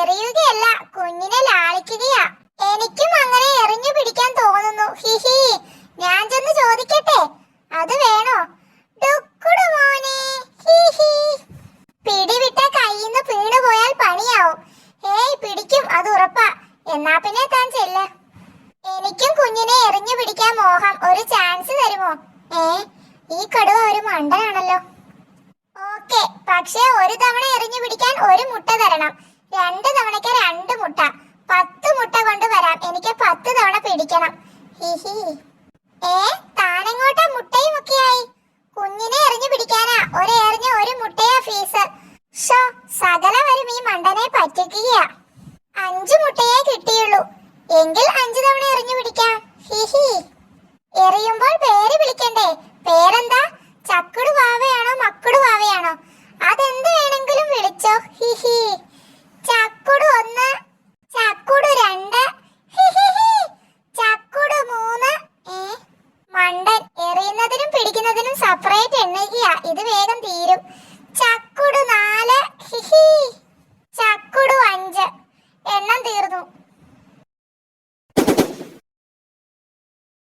എറിയുകയല്ല കുഞ്ഞിനെ ലാളിക്കുകയാ. എനിക്കും അങ്ങനെ എറിഞ്ഞു പിടിക്കാൻ തോന്നുന്നു. ഹിഹി ഞാൻ ചെന്ന് ചോദിക്കട്ടെ? അത് വേണോ? മോനെ. ഹിഹി പിടിവിട്ട കയ്യിന്ന് വീണ് പോയാൽ പണിയാവും. ഏയ് പിടിക്കും അത് ഉറപ്പാ. എന്നാ പിന്നെ താൻ ചെല്ല. എനിക്കും കുഞ്ഞിനെ എറിഞ്ഞു പിടിക്കാൻ മോഹം. ഒരു ചാൻസ് തരുമോ? ഏ ഈ കടുവ ഒരു മണ്ടനാണല്ലോ. ഓക്കെ പക്ഷേ ഒരു തവണ എറിഞ്ഞു പിടിക്കാൻ ഒരു മുട്ട തരണം. രണ്ട് തവണയ്ക്ക് രണ്ട് മുട്ട. പത്ത് മുട്ട കൊണ്ട് വരാം. എനിക്ക് പത്ത് തവണ പിടിക്കണം. ഹിഹി ഏ താനെങ്ങോട്ടാ മുട്ടയും ഒക്കെയായി. കുഞ്ഞിനെ എറിഞ്ഞു പിടിക്കാനാ. ഒരു എറിഞ്ഞ് ഒരു മുട്ടയാ ഫീസ്. ഷോ സകലവരും ഈ മണ്ടനെ പറ്റിക്കുകയാ. അഞ്ചു മുട്ടയേ കിട്ടിയുള്ളൂ. എങ്കിൽ അഞ്ചു തവണ എറിഞ്ഞു പിടിക്കാം. ഹിഹി എറിയുമ്പോൾ പേര് വിളിക്കണ്ടേ? പേരെന്താ? പിടിക്കുന്നതിനും സെപ്പറേറ്റ് എണ്ണയ്ക്കുക ഇത് വേഗം തീരും. ചക്കുട് നാല്.